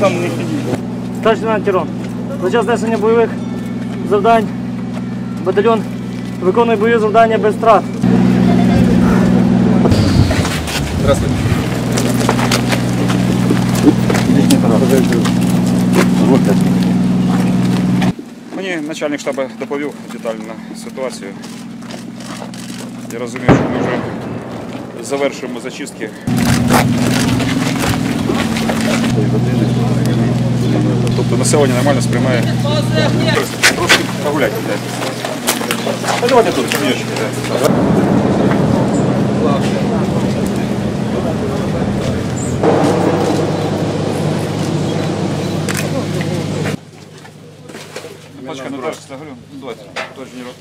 там не ходили. Товарищ лейтенант Тірон, за час несення бойових завдань батальйон виконує бойові завдання без втрат. Здравствуйте. Мені начальник штабу доповів детально ситуацію. Я розумію, що ми вже завершуємо зачистки. Тобто населення нормально сприймає. Трошки погуляйте. А давайте тут, в Пачка, дальше заговорю. Ну, давайте, тоже не рот.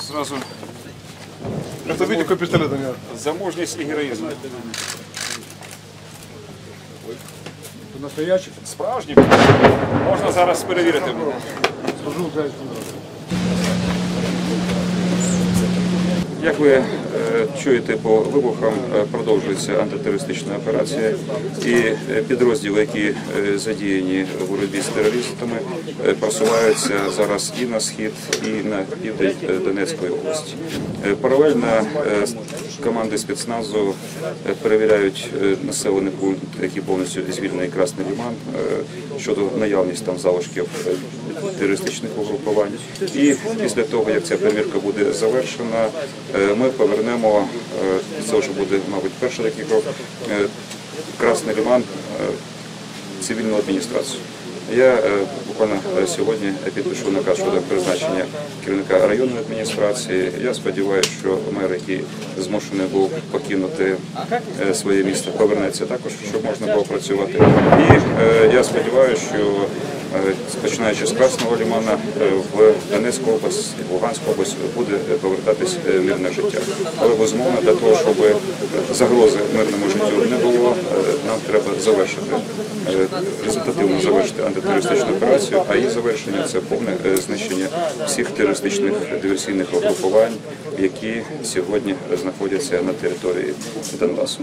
Сразу Это видите, какой пистолет у меня? замужність і героїзм. Это настоящий. Справжній. Можна зараз перевірити. Служу Як ви е, чуєте по вибухам, е, продовжується антитерористична операція, і е, підрозділи, які задіяні в боротьбі з терористами, просуваються зараз і на схід, і на південь Донецької області. Паралельно команди спецназу перевіряють населений пункт, який повністю звільнений Красний Ліман щодо наявність там залишків терористичних угрупувань. І після того, як ця перевірка буде завершена, ми повернемо, е, це вже буде, мабуть, перший такий крок, е, Красний Ліман е, цивільну адміністрацію. Я е, буквально е, сьогодні підпишу наказ щодо призначення керівника районної адміністрації. Я сподіваюся, що мер, який змушений був покинути е, своє місто, повернеться також, щоб можна було працювати. І е, я сподіваюся, що е, починаючи з Красного Лімана е, в Донецьку область, в Луганську область буде е, повертатись е, мирне життя. Але безумовно для того, щоб загрози мирному життю не було, е, нам треба завершити е, результативно завершити антитерористичну операцію, а її завершення це повне е, знищення всіх терористичних диверсійних угрупувань, які сьогодні знаходяться на території Донбасу.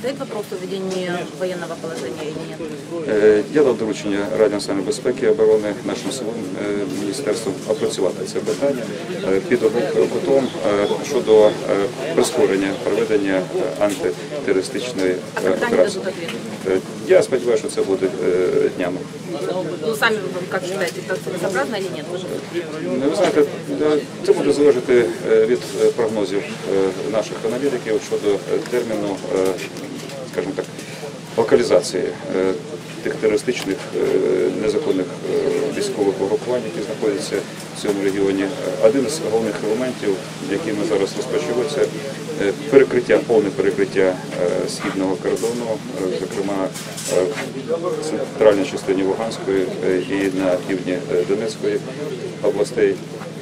Стоит вопрос о введении военного положения или нет? Е, Я дав доручення Раді національної безпеки і оборони нашим силовим е, міністерством опрацювати це питання е, під кутом е, щодо е, прискорення проведення е, антитерористичної е, Когда они операції. дадут ответ? Е, Я сподіваюся, що це буде е, днями. Ну, сами вы как считаете, это целесообразно или нет? Вы же- Ну, Ви знаєте, е, це буде залежати е, від е, прогнозів е, наших аналітиків щодо е, терміну, е, скажімо так, локалізації е, тих терористичних е, незаконних е, військових угрупувань, які знаходяться в цьому регіоні. Один з головних елементів, який ми зараз розпочали, це е, перекриття, повне перекриття східного кордону, зокрема в центральній частині Луганської і на півдні Донецької областей.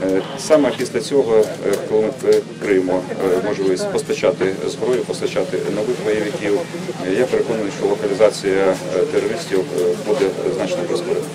Е, Саме після цього, е, коли ми перекриємо е, можливість постачати зброю, постачати нових бойовиків, я переконаний, що локалізація терористів буде значно прискорена.